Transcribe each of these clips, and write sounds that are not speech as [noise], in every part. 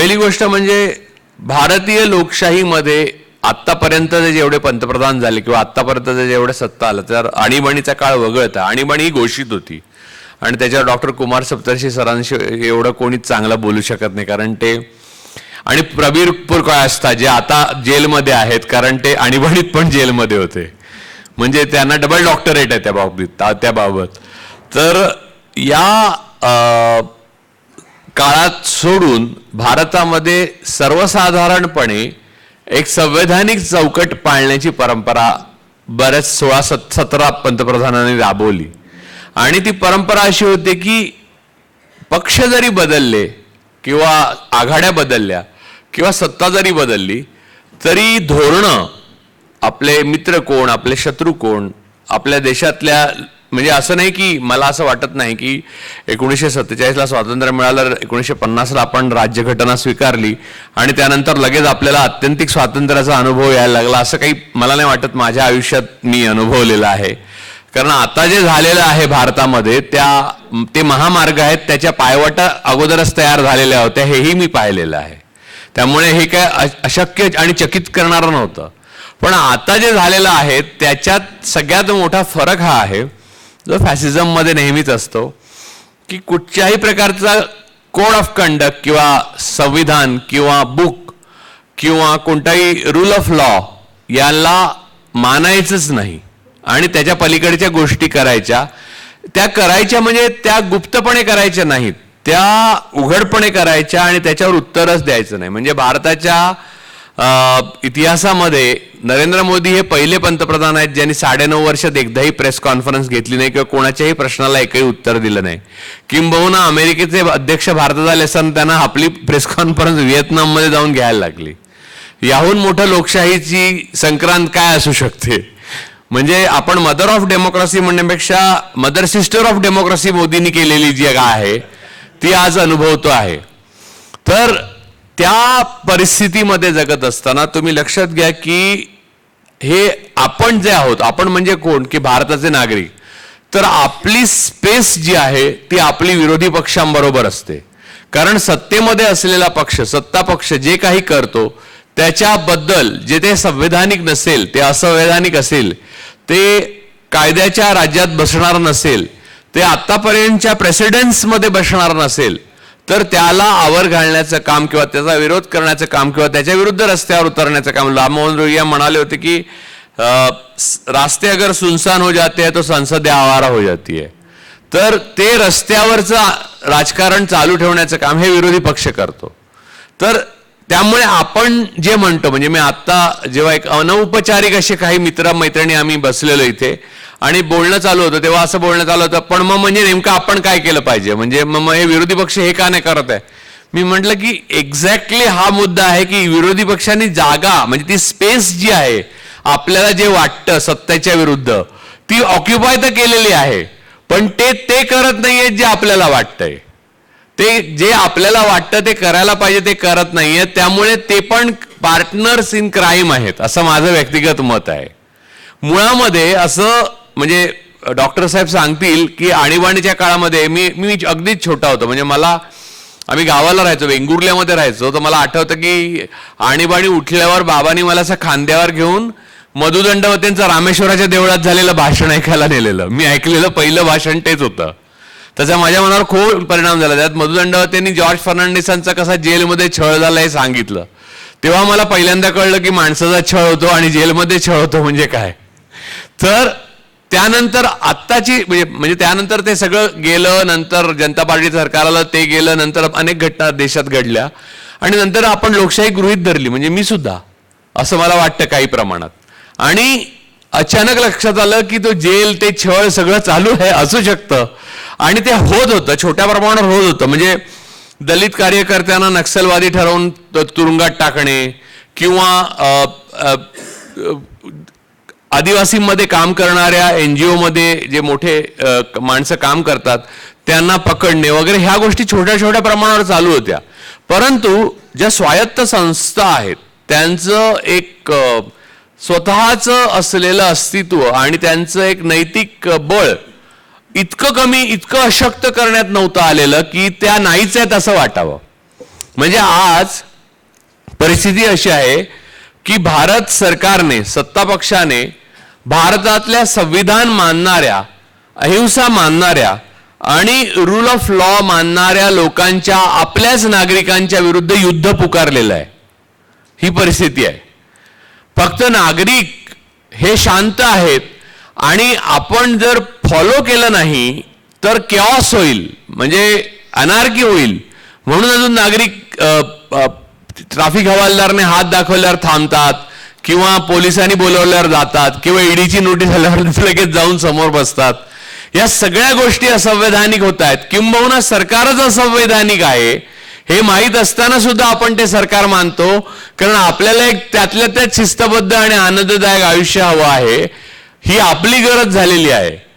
पहिली गोष्ट म्हणजे भारतीय लोकशाहीमध्ये आत्तापर्यंतचे जेवढे पंतप्रधान झाले किंवा आत्तापर्यंत जेवढे सत्ता आलं तर आणीबाणीचा काळ वगळता आणीबाणी ही घोषित होती. आणि त्याच्यावर डॉक्टर कुमार सप्तर्षी सरांशी एवढं कोणीच चांगलं बोलू शकत नाही कारण ते आणि प्रबीर पुरकाळ असता जे आता जेलमध्ये आहेत कारण ते आणीबाणीत पण जेलमध्ये होते. म्हणजे त्यांना डबल डॉक्टरेट आहे त्या बाबतीत त्या- त्याबाबत तर या काळात सोडून भारतामध्ये सर्वसाधारणपणे एक संवैधानिक चौकट पाळण्याची परंपरा बऱ्याच सोळा सत सतरा पंतप्रधानांनी राबवली. आणि ती परंपरा अशी होती की पक्ष जरी बदलले किंवा आघाड्या बदलल्या किंवा सत्ता जरी बदलली तरी धोरणं आपले मित्र कोण आपले शत्रू कोण आपल्या देशातल्या म्हणजे असं नाही की मला असं वाटत नाही की एकोणीसशे सत्तेचाळीसला स्वातंत्र्य मिळालं एकोणीसशे पन्नासला आपण राज्यघटना स्वीकारली आणि त्यानंतर लगेच आपल्याला अत्यंतिक स्वातंत्र्याचा अनुभव यायला लागला असं काही मला नाही वाटत माझ्या आयुष्यात मी अनुभवलेलं आहे. कारण आता जे झालेलं आहे भारतामध्ये त्या ते महामार्ग आहेत त्याच्या पायवाटा अगोदरच तयार झालेल्या होत्या हेही मी पाहिलेलं आहे. त्यामुळे हे काय अशक्य आणि चकित करणारं नव्हतं. पण आता जे झालेलं आहे त्याच्यात सगळ्यात मोठा फरक हा आहे जो फॅसिझममध्ये नेहमीच असतो की कुठच्याही प्रकारचा कोड ऑफ कंडक्ट किंवा संविधान किंवा बुक किंवा कोणताही रूल ऑफ लॉ याला मानायचंच नाही. आणि त्याच्या पलीकडच्या गोष्टी करायच्या. त्या करायच्या म्हणजे त्या गुप्तपणे करायच्या नाहीत. त्या उघडपणे करायच्या आणि त्याच्यावर उत्तरच द्यायचं नाही. म्हणजे भारताच्या इतिहासामध्ये नरेंद्र मोदी हे पहिले पंतप्रधान आहेत ज्यांनी साडेनऊ वर्षात एकदाही प्रेस कॉन्फरन्स घेतली नाही किंवा कोणाच्याही प्रश्नाला एकही उत्तर दिलं नाही. किंबहुना अमेरिकेचे अध्यक्ष भारतात आले असताना त्यांना आपली प्रेस कॉन्फरन्स व्हिएतनाममध्ये जाऊन घ्यायला लागली. याहून मोठं लोकशाहीची संक्रांत काय असू शकते? म्हणजे आपण मदर ऑफ डेमोक्रेसी म्हणण्यापेक्षा मदर सिस्टर ऑफ डेमोक्रेसी मोदींनी केलेली जी आहे ती आज अनुभवतो आहे. तर त्या परिस्थितीमध्ये जगत असताना तुम्ही लक्षात घ्या की हे आपण जे आहोत आपण म्हणजे कोण? की भारताचे नागरिक. तर आपली स्पेस जी आहे ती आपली विरोधी पक्षांबरोबर असते. कारण सत्तेमध्ये असलेला पक्ष सत्ता पक्ष जे काही करतो त्याच्याबद्दल जे ते संवैधानिक नसेल ते असंवैधानिक असेल ते कायद्याच्या राज्यात बसणार नसेल ते आतापर्यंतच्या प्रेसिडेन्समध्ये बसणार नसेल तर त्याला आवर घालण्याचं काम किंवा त्याचा विरोध करण्याचं काम किंवा त्याच्या विरुद्ध रस्त्यावर उतरण्याचं काम. राममोहन रोहिया म्हणाले होते की रास्ते अगर सुनसान हो जाते हैं तो संसदे आवारा हो जाती है. तर ते रस्त्यावरचं राजकारण चालू ठेवण्याचं काम हे विरोधी पक्ष करतो. तर त्यामुळे आपण जे म्हणतो म्हणजे मी आत्ता जेव्हा एक अनौपचारिक असे काही मित्र मैत्रिणी आम्ही बसलेलो इथे आणि बोलणं चालू होतं तेव्हा असं बोलणं चालू होतं. पण मग म्हणजे नेमकं आपण काय केलं पाहिजे? म्हणजे मग हे विरोधी पक्ष हे का नाही करत आहे? मी म्हटलं की एक्झॅक्टली हा मुद्दा आहे की विरोधी पक्षांनी जागा म्हणजे ती स्पेस जी आहे आपल्याला जे वाटतं सत्तेच्या विरुद्ध ती ऑक्युपाय तर केलेली आहे. पण ते ते करत नाहीये जे आपल्याला वाटतंय. ते जे आपल्याला वाटतं ते करायला पाहिजे ते करत नाहीये. त्यामुळे ते पण पार्टनर्स इन क्राईम आहेत असं माझं व्यक्तिगत मत आहे. मुळामध्ये असं म्हणजे डॉक्टर साहेब सांगतील की आणीबाणीच्या काळामध्ये मी मी अगदीच छोटा होतो. म्हणजे मला आम्ही गावाला राहायचो वेंगुर्ल्यामध्ये राहायचो. तर मला आठवतं की आणीबाणी उठल्यावर बाबांनी मला असं खांद्यावर घेऊन मधुदंडवतेंचं रामेश्वराच्या देवळात झालेलं भाषण ऐकायला नेलेलं. मी ऐकलेलं पहिलं भाषण तेच होतं. त्याचा माझ्या मनावर खूप परिणाम झाला. त्यात मधुदंडवतेंनी जॉर्ज फर्नांडिसांचा कसा जेलमध्ये छळ झाला हे सांगितलं. तेव्हा मला पहिल्यांदा कळलं की माणसाचा छळ होतो आणि जेलमध्ये छळ होतो म्हणजे काय? तर त्यानंतर आत्ताची म्हणजे म्हणजे त्यानंतर ते सगळं गेलं नंतर जनता पार्टीचं सरकार आलं ते गेलं नंतर अनेक घटना देशात घडल्या. आणि नंतर आपण लोकशाही गृहीत धरली म्हणजे मी सुद्धा असं मला वाटतं काही प्रमाणात. आणि अचानक लक्षात आलं की तो जेल ते छळ सगळं चालू आहे असू शकतं. आणि ते होत होतं छोट्या प्रमाणावर होत होतं. म्हणजे दलित कार्यकर्त्यांना नक्षलवादी ठरवून तुरुंगात टाकणे किंवा आदिवासींमध्ये काम करणाऱ्या एन जी ओमध्ये जे मोठे माणसं काम करतात त्यांना पकडणे वगैरे ह्या गोष्टी छोट्या छोट्या प्रमाणावर चालू होत्या. परंतु ज्या स्वायत्त संस्था आहेत त्यांचं एक स्वतःचं असलेलं अस्तित्व आणि त्यांचं एक नैतिक बळ इतकं कमी इतकं अशक्त करण्यात नव्हतं आलेलं की त्या नाहीच आहेत असं वाटावं. म्हणजे आज परिस्थिती अशी आहे की भारत सरकारने सत्ता पक्षाने भारतातल्या संविधान मानणाऱ्या अहिंसा मानणाऱ्या आणि रूल ऑफ लॉ मानणाऱ्या लोकांच्या आपल्याच नागरिकांच्या विरुद्ध युद्ध पुकारलेलं आहे. ही परिस्थिती आहे. फक्त नागरिक हे शांत आहेत आणि आपण जर फॉलो केलं नाही तर केऑस होईल. म्हणजे अनार्की होईल. म्हणून अजून नागरिक ट्राफिक हवालदारने हात दाखवल्यावर थांबतात. किंवा पोलिसांनी बोलवल्यावर जातात किंवा ईडीची नोटीस आल्यावर [laughs] लगेच जाऊन समोर बसतात. या सगळ्या गोष्टी असंवैधानिक होत आहेत. किंबहुना सरकारच असंवैधानिक आहे. हे माहीत असताना सुद्धा आपण ते सरकार मानतो. कारण आपल्याला एक त्यातल्या त्यात शिस्तबद्ध आणि आनंददायक आयुष्य हवं आहे. ही आपली गरज झालेली आहे.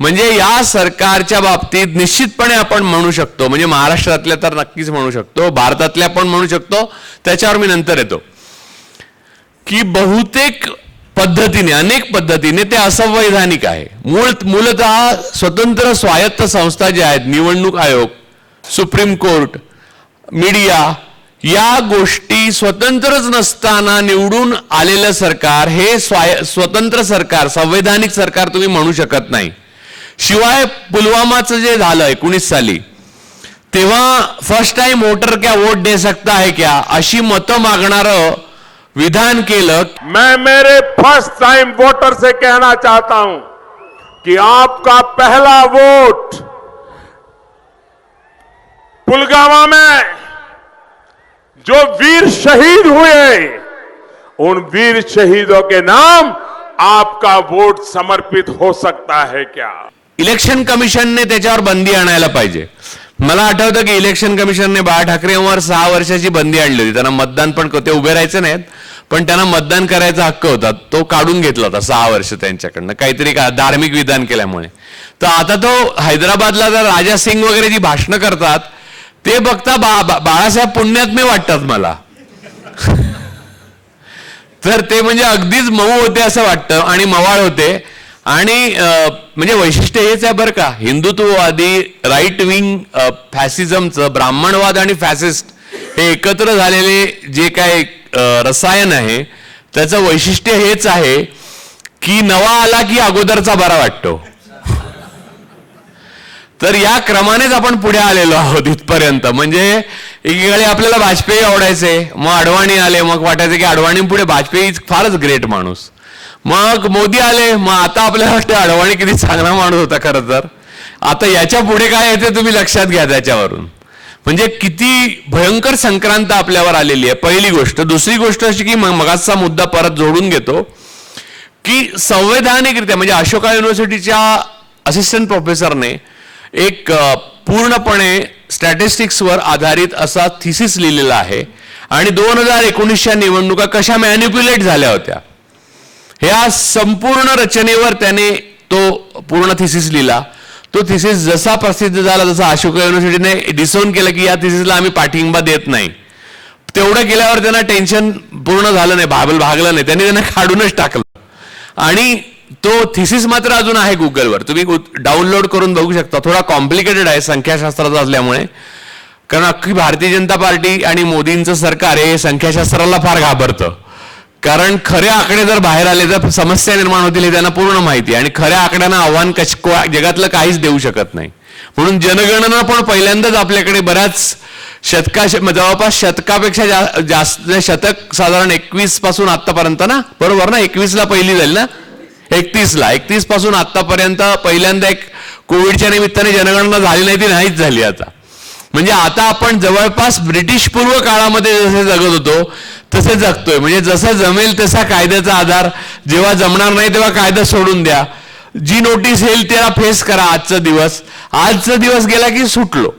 म्हणजे या सरकारच्या बाबतीत निश्चितपणे आपण म्हणू शकतो. म्हणजे महाराष्ट्रातल्या तर नक्कीच म्हणू शकतो. भारतातल्या पण म्हणू शकतो. त्याच्यावर मी नंतर येतो. की बहुतेक पद्धतीने अनेक पद्धतीने ते असंवैधानिक आहे. मूळ मूलतः स्वतंत्र स्वायत्त संस्था ज्या आहेत निवडणूक आयोग सुप्रीम कोर्ट मीडिया या गोष्टी स्वतंत्रच नसताना निवडून आलेलं सरकार हे स्वाय स्वतंत्र सरकार संवैधानिक सरकार तुम्ही म्हणू शकत नाही. शिवाय पुलवामाचं जे झालं एकोणीस साली तेव्हा फर्स्ट टाइम वोटर क्या वोट दे सकता है क्या अशी मतं मागणारं विधान केलं. मैं मेरे फर्स्ट टाइम वोटर से कहना चाहता हूं कि आपका पहला वोट पुलगामा में जो वीर शहीद हुए उन वीर शहीदों के नाम आपका वोट समर्पित हो सकता है क्या? इलेक्शन कमिशनने त्याच्यावर बंदी आणायला पाहिजे. मला आठवतं की इलेक्शन कमिशनने बाळा ठाकरेंवर सहा वर्षाची बंदी आणली होती. त्यांना मतदान पण ते उभे राहायचे नाहीत पण त्यांना मतदान करायचा हक्क होता. तो काढून घेतला होता सहा वर्ष त्यांच्याकडनं. काहीतरी का धार्मिक विधान केल्यामुळे. तर आता तो हैदराबादला जर राजा सिंग वगैरे जी भाषणं करतात ते बघता बा बा- बाळासाहेब पुण्यात्मे वाटतात मला. [laughs] तर ते म्हणजे अगदीच मऊ होते असं वाटतं आणि मवाळ होते. आणि म्हणजे वैशिष्ट्य हेच आहे बरं का. हिंदुत्ववादी राईट विंग फॅसिझमचं ब्राह्मणवाद आणि फॅसिस्ट हे एकत्र झालेले जे काय रसायन आहे त्याचं वैशिष्ट्य हेच आहे की नवा आला की अगोदरचा बरा वाटतो. तर या क्रमानेच आपण पुढे आलेलो आहोत इथपर्यंत. म्हणजे एकीकडे आपल्याला वाजपेयी आवडायचे मग अडवाणी आले मग वाटायचे की अडवाणी पुढे वाजपेयी फारच ग्रेट माणूस. मग मोदी आले मग आता आपल्याला अडवाणी किती चांगला माणूस होता खरं तर. आता याच्यापुढे काय येते तुम्ही लक्षात घ्या त्याच्यावरून. म्हणजे किती भयंकर संक्रांत आपल्यावर आलेली आहे. पहिली गोष्ट. दुसरी गोष्ट अशी की मग मगाचा मुद्दा परत जोडून घेतो की संवैधानिकरित्या म्हणजे अशोका युनिव्हर्सिटीच्या असिस्टंट प्रोफेसरने एक पूर्णपणे स्टॅटिस्टिक्सवर आधारित असा थिसिस लिहिलेला आहे. आणि दोन हजार एकोणीसच्या निवडणुका कशा मॅन्युप्युलेट झाल्या होत्या? ह्या संपूर्ण रचनेवर त्याने तो पूर्ण थिसिस लिहिला. तो थिसिस जसा प्रसिद्ध झाला जसा अशोका युनिव्हर्सिटीने डिसोन केलं की या थिसिसला आम्ही पाठिंबा देत नाही. तेवढं केल्यावर त्यांना टेन्शन पूर्ण झालं नाही भाबल भागलं नाही. त्यांनी त्यांना काढूनच टाकलं. आणि तो थिसिस मात्र अजून आहे गुगलवर तुम्ही डाउनलोड करून बघू शकता. थोडा कॉम्प्लिकेटेड आहे संख्याशास्त्राचा असल्यामुळे. कारण अख्खी भारतीय जनता पार्टी आणि मोदींचं सरकार हे संख्याशास्त्राला फार घाबरतं. कारण खरे आकडे जर बाहेर आले तर समस्या निर्माण होतील हे त्यांना पूर्ण माहिती आणि खऱ्या आकड्यांना आव्हान कश जगातलं काहीच देऊ शकत नाही. म्हणून जनगणना पण पहिल्यांदाच आपल्याकडे बऱ्याच शतका जवळपास शतकापेक्षा जा- जास्त शतक साधारण एकवीसपासून आतापर्यंत ना? बरोबर ना? एकवीसला पहिली झाली ना? एकतीस ला एकतीसपासून आतापर्यंत पहिल्यांदा एक कोविडच्या निमित्ताने जनगणना झाली नाही ती नाहीच झाली आता. म्हणजे आता आपण जवळपास ब्रिटिश पूर्व काळामध्ये जसे जगत होतो तसे जगतोय. म्हणजे जसं जमेल तसा कायद्याचा आधार. जेव्हा जमणार नाही तेव्हा कायदा सोडून द्या. जी नोटीस येईल त्याला फेस करा आजचा दिवस. आजचा दिवस गेला की सुटलो.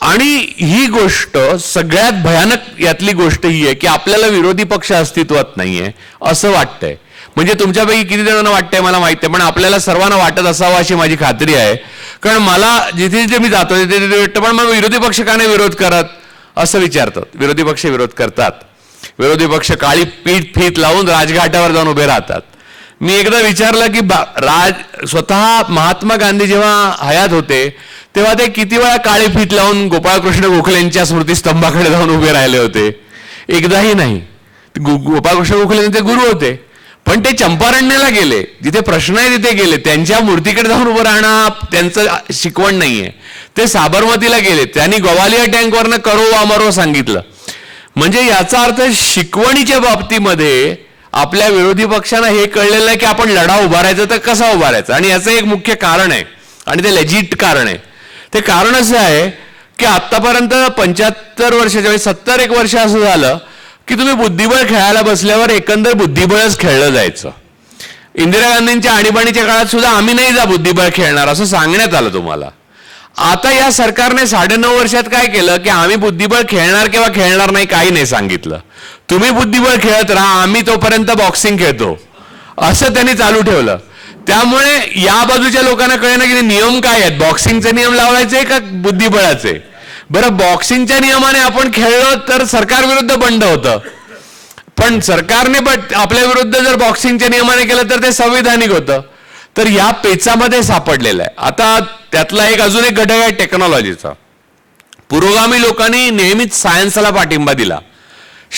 आणि ही गोष्ट सगळ्यात भयानक यातली गोष्ट ही आहे की आपल्याला विरोधी पक्ष अस्तित्वात नाहीये असं वाटतंय. म्हणजे तुमच्यापैकी किती जणांना वाटतंय मला माहिती आहे पण आपल्याला सर्वांना वाटत असावं अशी माझी खात्री आहे. कारण मला जिथे जिथे मी जातो तिथे तिथे वाटतं पण मग विरोधी पक्ष का नाही विरोध करत? असं विचारतात. विरोधी पक्ष विरोध करतात. विरोधी पक्ष काळी पीठ फीत लावून राजघाटावर जाऊन उभे राहतात. मी एकदा विचारलं की बा- राज स्वतः महात्मा गांधी जेव्हा हयात होते तेव्हा ते किती वेळा काळी फीत लावून गोपाळकृष्ण गोखलेंच्या स्मृतीस्तंभाकडे जाऊन उभे राहिले होते? एकदाही नाही. गोपाळकृष्ण गोखले ते गुरु होते. पण ते चंपारण्याला गेले. जिथे प्रश्न आहे तिथे गेले. त्यांच्या मूर्तीकडे जाऊन उभं राहणं त्यांचं शिकवण नाहीये. ते साबरमतीला गेले. त्यांनी गोवालिया टँकवरनं करो अमरो सांगितलं. म्हणजे याचा अर्थ शिकवणीच्या बाबतीमध्ये आपल्या विरोधी पक्षांना हे कळलेलं आहे की आपण लढा उभारायचा तर कसा उभारायचा? आणि याचं एक मुख्य कारण आहे. आणि ते लेजिट कारण आहे. ते कारण असं आहे की आतापर्यंत पंच्याहत्तर वर्षाच्या सत्तर एक वर्ष असं झालं की तुम्ही बुद्धिबळ खेळायला बसल्यावर एकंदर बुद्धिबळच खेळलं जायचं. इंदिरा गांधींच्या आणीबाणीच्या काळात सुद्धा आम्ही नाही जा बुद्धिबळ खेळणार असं सांगण्यात आलं तुम्हाला. आता या सरकारने साडेनऊ वर्षात काय केलं की आम्ही बुद्धिबळ खेळणार किंवा खेळणार नाही काही नाही सांगितलं. तुम्ही बुद्धिबळ खेळत राहा आम्ही तोपर्यंत बॉक्सिंग खेळतो. असं त्यांनी चालू ठेवलं. त्यामुळे या बाजूच्या लोकांना कळेना की नियम काय आहेत. बॉक्सिंगचे नियम लावायचे का बुद्धिबळाचे? बरं बॉक्सिंगच्या नियमाने आपण खेळलो तर सरकार विरुद्ध बंड होतं. पण सरकारने पण आपल्या विरुद्ध जर बॉक्सिंगच्या नियमाने केलं तर ते संविधानिक होतं. तर या पेचामध्ये सापडलेलं आहे. आता त्यातला एक अजून एक घटक आहे टेक्नॉलॉजीचा पुरोगामी लोकांनी नेहमीच सायन्सला पाठिंबा दिला.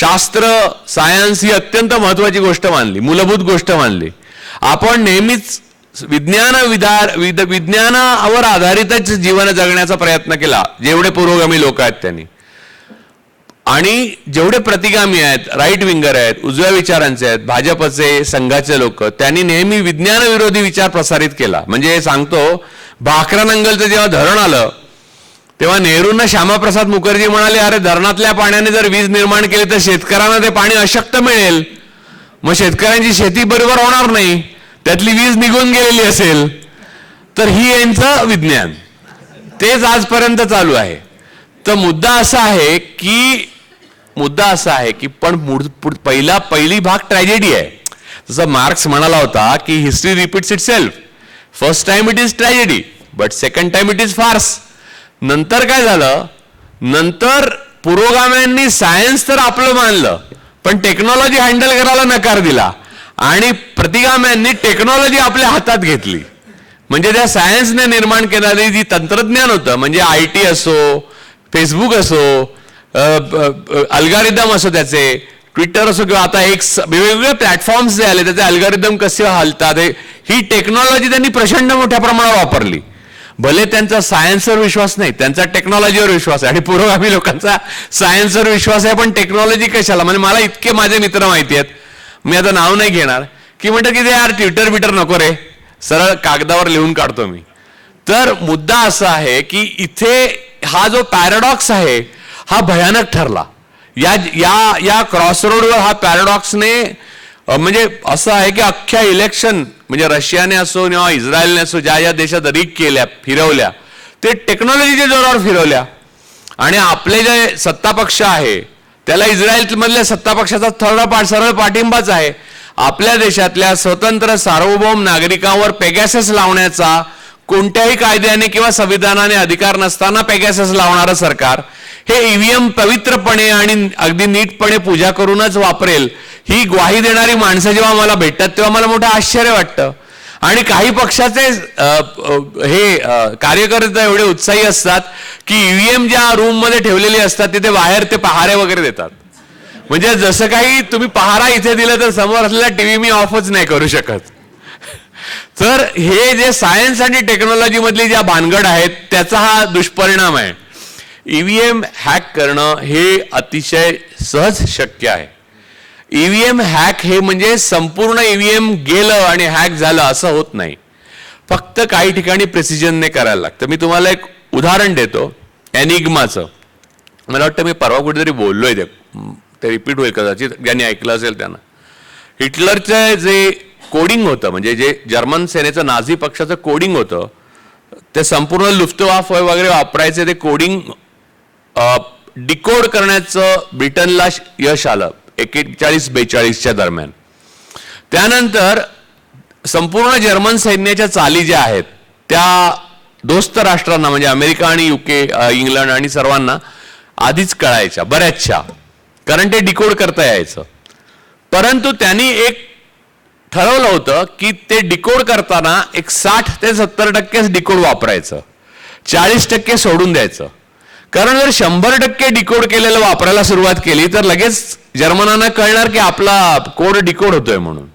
शास्त्र सायन्स ही अत्यंत महत्वाची गोष्ट मानली मूलभूत गोष्ट मानली. आपण नेहमीच विज्ञान विधार विद विज्ञानावर आधारितच जीवन जगण्याचा प्रयत्न केला जेवढे पुरोगामी लोक आहेत त्यांनी. आणि जेवढे प्रतिगामी आहेत राईट विंगर आहेत उजव्या विचारांचे आहेत भाजपचे संघाचे लोक त्यांनी नेहमी विज्ञानविरोधी विचार प्रसारित केला. म्हणजे सांगतो भाकरा नंगलचं जेव्हा धरण आलं तेव्हा नेहरूंना श्यामाप्रसाद मुखर्जी म्हणाले अरे धरणातल्या पाण्याने जर वीज निर्माण केली तर शेतकऱ्यांना ते पाणी अशक्त मिळेल. मग शेतकऱ्यांची शेती बरोबर होणार नाही. त्यातली वीज निघून गेलेली असेल. तर ही यांचं विज्ञान. तेच आजपर्यंत चालू आहे. तर मुद्दा असा आहे की मुद्दा असा आहे की पण मुड- पुढ- पहिला पहिली भाग ट्रॅजेडी आहे. जसं मार्क्स म्हणाला होता की history repeats itself first time it is tragedy but second time it is farce नंतर काय झालं? नंतर पुरोगाम्यांनी सायन्स तर आपलं मानलं पण टेक्नॉलॉजी हँडल करायला नकार दिला आणि प्रतिगाम्यांनी टेक्नॉलॉजी आपल्या हातात घेतली. म्हणजे त्या सायन्सने निर्माण केलेली जी तंत्रज्ञान होतं म्हणजे आय टी असो फेसबुक असो अल्गारिदम असो त्याचे ट्विटर असो किंवा आता एक वेगवेगळे प्लॅटफॉर्म्स जे आले त्याचे अल्गारिदम कसे हलतात ही टेक्नॉलॉजी त्यांनी प्रचंड मोठ्या प्रमाणावर वापरली. भले त्यांचा सायन्सवर विश्वास नाही त्यांचा टेक्नॉलॉजीवर विश्वास आहे. आणि पुरोगामी लोकांचा सायन्सवर विश्वास आहे पण टेक्नॉलॉजी कशाला? म्हणजे मला इतके माझे मित्र माहिती आहेत. मी आता नाव नाही घेणार. की म्हणतं की ते यार ट्विटर बिटर नको रे. सरळ कागदावर लिहून काढतो मी. तर मुद्दा असा आहे की इथे हा जो पॅराडॉक्स आहे हा भयानक ठरला. या या या क्रॉसरोडवर हा पॅराडॉक्सने म्हणजे असं आहे की अख्ख्या इलेक्शन म्हणजे रशियाने असो किंवा इस्रायलने असो ज्या ज्या देशात रिक केल्या फिरवल्या ते टेक्नॉलॉजीच्या जोरावर फिरवल्या. आणि आपले जे सत्ता पक्ष आहे त्याला इस्रायलमधल्या सत्ता पक्षाचा थर्ड पाठ सरळ पाठिंबाच आहे. आपल्या देशातल्या स्वतंत्र सार्वभौम नागरिकांवर पेगॅसेस लावण्याचा कोणत्याही कायद्याने किंवा संविधानाने अधिकार नसताना पेगॅसेस लावणारं सरकार हे ईव्हीएम पवित्रपणे आणि अगदी नीटपणे पूजा करूनच वापरेल. ही ग्वाही देणारी माणसं जेव्हा मला भेटतात तेव्हा मला मोठं आश्चर्य वाटतं. आणि काही पक्षाचे हे कार्यकर्ते एवढे उत्साही असतात की ईव्हीएम ज्या रूममध्ये ठेवलेली असतात तिथे बाहेर ते पहारे वगैरे देतात. म्हणजे जसं काही तुम्ही पहारा इथे दिलं तर समोर असलेला टीव्ही मी ऑफच नाही करू शकत. तर हे जे सायन्स आणि टेक्नॉलॉजी मधली ज्या भानगड आहेत त्याचा हा दुष्परिणाम आहे. ई व्ही एम हॅक करणं हे अतिशय सहज शक्य आहे. ई व्ही एम हॅक हे म्हणजे संपूर्ण ई व्ही एम गेलं आणि हॅक झालं असं होत नाही. फक्त काही ठिकाणी प्रेसिजनने करायला लागतं. मी तुम्हाला एक उदाहरण देतो. एनिग्माचं मला वाटतं मी परवा कुठेतरी बोललोय ते. ते रिपीट होईल कदाचित. ज्यांनी ऐकलं असेल त्यांना. हिटलरचं जे कोडिंग होतं म्हणजे जे जर्मन सेनेचं नाझी पक्षाचं कोडिंग होतं ते संपूर्ण लुफ्तवाफ वगैरे वापरायचे ते कोडिंग डिकोड करण्याचं ब्रिटनला यश आलं एकेचाळीस बेचाळीसच्या दरम्यान. त्यानंतर संपूर्ण जर्मन सैन्याच्या चाली ज्या आहेत त्या दोस्त राष्ट्रांना म्हणजे अमेरिका आणि युके इंग्लंड आणि सर्वांना आधीच कळायच्या बऱ्याचशा. कारण ते डिकोड करता यायचं. परंतु त्यांनी एक ठरवलं होतं की ते डिकोड करताना एक साठ ते सत्तर टक्केच डिकोड वापरायचं. चाळीस टक्के सोडून द्यायचं. कारण जर शंभर टक्के डिकोड केलेलं वापरायला सुरुवात केली तर लगेच जर्मनांना कळणार की आपला कोड डिकोड होतोय म्हणून.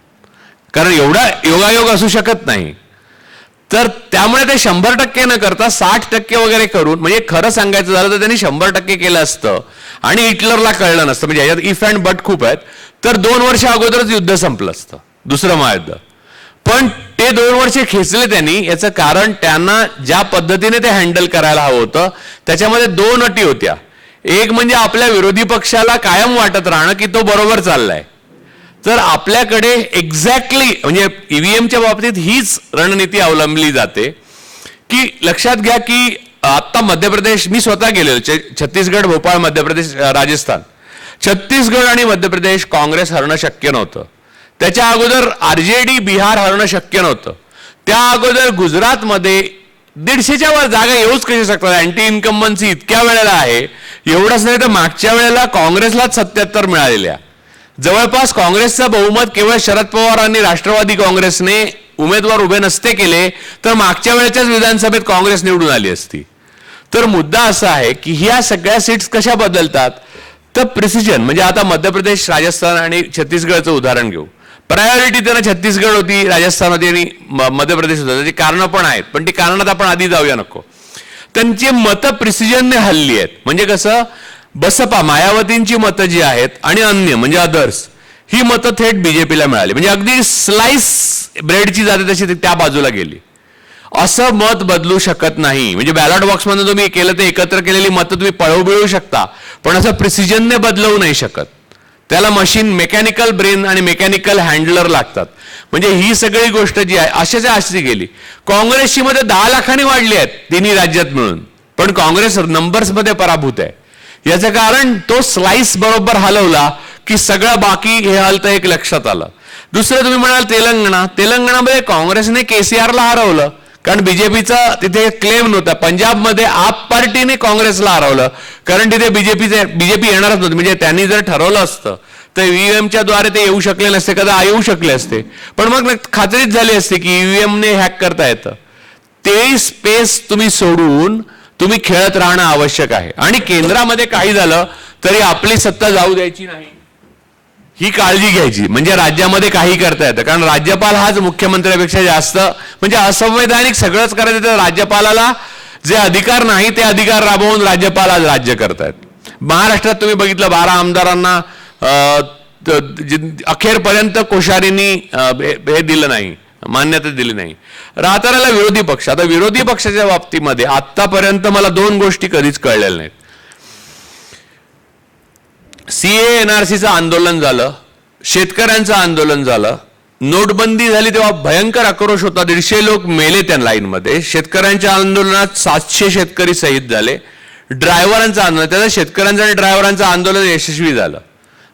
कारण एवढा योगायोग असू शकत नाही. तर त्यामुळे ते शंभर टक्के न करता साठ टक्के वगैरे करून म्हणजे खरं सांगायचं झालं तर त्यांनी शंभर टक्के केलं असतं. आणि हिटलरला कळलं नसतं म्हणजे याच्यात इफ अँड बट खूप आहेत. तर दोन वर्ष अगोदरच युद्ध संपलं असतं दुसरं महायुद्ध. पण ते दोन वर्ष खेचले त्यांनी. याचं कारण त्यांना ज्या पद्धतीने ते हँडल करायला हवं होतं त्याच्यामध्ये दोन अटी होत्या. एक म्हणजे आपल्या विरोधी पक्षाला कायम वाटत राहणं की तो बरोबर चाललाय. तर आपल्याकडे एक्झॅक्टली म्हणजे ईव्हीएमच्या बाबतीत हीच रणनीती अवलंबली जाते की लक्षात घ्या की आता मध्य प्रदेश मी स्वतः गेलेलो छत्तीसगड भोपाळ मध्य प्रदेश राजस्थान. छत्तीसगड आणि मध्य प्रदेश काँग्रेस हरणं शक्य नव्हतं. त्याच्या अगोदर आरजेडी बिहार हरणं शक्य नव्हतं. त्या अगोदर गुजरातमध्ये दीडशेच्या वर जागा येऊच कशी शकतात. अँटी इन्कम्बन्सी इतक्या वेळेला आहे. एवढंच नाही तर मागच्या वेळेला काँग्रेसलाच सत्याहत्तर मिळालेल्या. जवळपास काँग्रेसचं बहुमत केवळ शरद पवार आणि राष्ट्रवादी काँग्रेसने उमेदवार उभे नसते केले तर मागच्या वेळेच्याच विधानसभेत काँग्रेस निवडून आली असती. तर मुद्दा असा आहे की ह्या सगळ्या सीट्स कशा बदलतात? तर प्रिसिजन म्हणजे आता मध्य प्रदेश राजस्थान आणि छत्तीसगडचं उदाहरण घेऊ. प्रायोरिटी त्यांना छत्तीसगड होती राजस्थान होती आणि मध्य प्रदेश होता. त्याची कारणं पण आहेत. पण ती कारणात आपण आधी जाऊया नको. त्यांची मतं प्रिसिजनने हल्ली आहेत. म्हणजे कसं? बसपा मायावतींची मतं जी आहेत आणि अन्य म्हणजे अदर्स ही मतं थेट बीजेपीला मिळाली. म्हणजे अगदी स्लाइस ब्रेडची जाते तशी ती त्या बाजूला गेली. असं मत बदलू शकत नाही. म्हणजे बॅलॉट बॉक्समध्ये तुम्ही केलं ते एकत्र केलेली मतं तुम्ही पळवू शकता. पण असं प्रिसिजनने बदलवू नाही शकत. त्याला मशीन मेकॅनिकल ब्रेन आणि मेकॅनिकल हँडलर लागतात. म्हणजे ही सगळी गोष्ट जी आहे अशाच अशी गेली. काँग्रेसची मध्ये दहा लाखांनी वाढली आहेत तिन्ही राज्यात मिळून. पण काँग्रेस नंबर्समध्ये पराभूत आहे. याचं कारण तो स्लाइस बरोबर हलवला की सगळं बाकी हे हलतं एक लक्षात आलं. दुसरं तुम्ही म्हणाल तेलंगणा. तेलंगणामध्ये काँग्रेसने केसीआरला हरवलं. कारण बीजेपीचा तिथे क्लेम नव्हता. पंजाबमध्ये आप पार्टीने काँग्रेसला हरवलं. कारण तिथे बीजेपीचे बीजेपी येणारच नव्हती. म्हणजे त्यांनी जर ठरवलं असतं तर ईव्हीएमच्या द्वारे ते येऊ शकले नसते कदा येऊ शकले असते. पण मग खात्रीच झाली असते की ईव्हीएमने हॅक करता येतं. ते स्पेस तुम्ही सोडून तुम्ही खेळत राहणं आवश्यक आहे. आणि केंद्रामध्ये काही झालं तरी आपली सत्ता जाऊ द्यायची नाही. ही काळजी घ्यायची. म्हणजे राज्यामध्ये काही करता येतं. कारण राज्यपाल हाच मुख्यमंत्र्यापेक्षा जास्त म्हणजे असंवैधानिक सगळंच करायचं तर राज्यपालाला जे अधिकार नाही ते अधिकार राबवून राज्यपाल आज राज्य करतायत. महाराष्ट्रात तुम्ही बघितलं बारा आमदारांना अखेरपर्यंत कोश्यारींनी हे हे दिलं नाही. मान्यता दिली नाही. राहता राहिला विरोधी पक्ष. आता विरोधी पक्षाच्या बाबतीमध्ये आतापर्यंत मला दोन गोष्टी कधीच कळलेल्या नाहीत. सीए एनआरसीचं आंदोलन झालं. शेतकऱ्यांचं आंदोलन झालं. नोटबंदी झाली तेव्हा भयंकर आक्रोश होता. दीडशे लोक मेले त्या लाईनमध्ये. शेतकऱ्यांच्या आंदोलनात सातशे शेतकरी शहीद झाले. ड्रायव्हरांचं आंदोलन. त्याचं शेतकऱ्यांचं आणि ड्रायव्हरांचं आंदोलन यशस्वी झालं.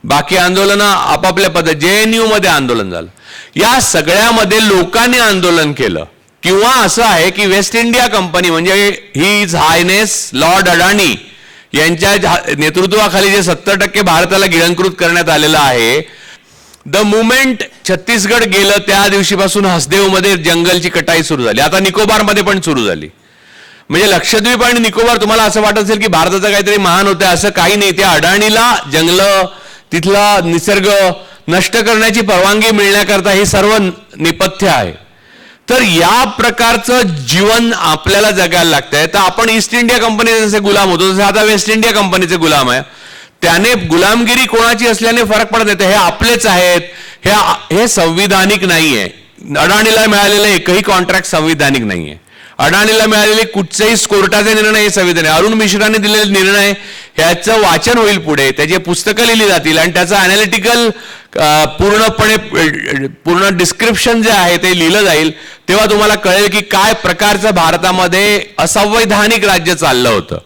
बाकी आंदोलनं आपापल्या पद्धत जे एन यू मध्ये आंदोलन झालं. या सगळ्यामध्ये लोकांनी आंदोलन केलं. किंवा असं आहे की वेस्ट इंडिया कंपनी म्हणजे ही हायनेस लॉर्ड अडाणी यांच्या नेतृत्वाखाली जे सत्तर टक्के भारताला गिळंकृत करण्यात आलेलं आहे द मुमेंट छत्तीसगड गेलं त्या दिवशीपासून हसदेवमध्ये जंगलची कटाई सुरू झाली. आता निकोबारमध्ये पण सुरू झाली. म्हणजे लक्षद्वीप आणि निकोबार तुम्हाला असं वाटत असेल की भारताचं काहीतरी महान होतं असं काही नाही. त्या अडाणीला जंगलं तिथला निसर्ग नष्ट करण्याची परवानगी मिळण्याकरता हे सर्व नेपथ्य आहे. तर या प्रकारचं जीवन आपल्याला जगायला लागतंय. तर आपण ईस्ट इंडिया कंपनीचे जसे गुलाम होतो तसे आता वेस्ट इंडिया कंपनीचे गुलाम आहे. त्याने गुलामगिरी कोणाची असल्याने फरक पडत नाही. हे आपलेच आहेत. हे हे संविधानिक नाहीये. अडाणीला मिळालेलं एकही कॉन्ट्रॅक्ट संविधानिक नाहीये. अडाणीला मिळालेले कुठचेही कोर्टाचे निर्णय हे संविधान आहे. अरुण मिश्राने दिलेले निर्णय ह्याचं वाचन होईल पुढे. त्याची पुस्तकं लिहिली जातील आणि त्याचं अनालिटिकल पूर्णपणे पूर्ण डिस्क्रिप्शन जे आहे ते लिहिलं जाईल. तेव्हा तुम्हाला कळेल की काय प्रकारचं भारतामध्ये असंवैधानिक राज्य चाललं होतं.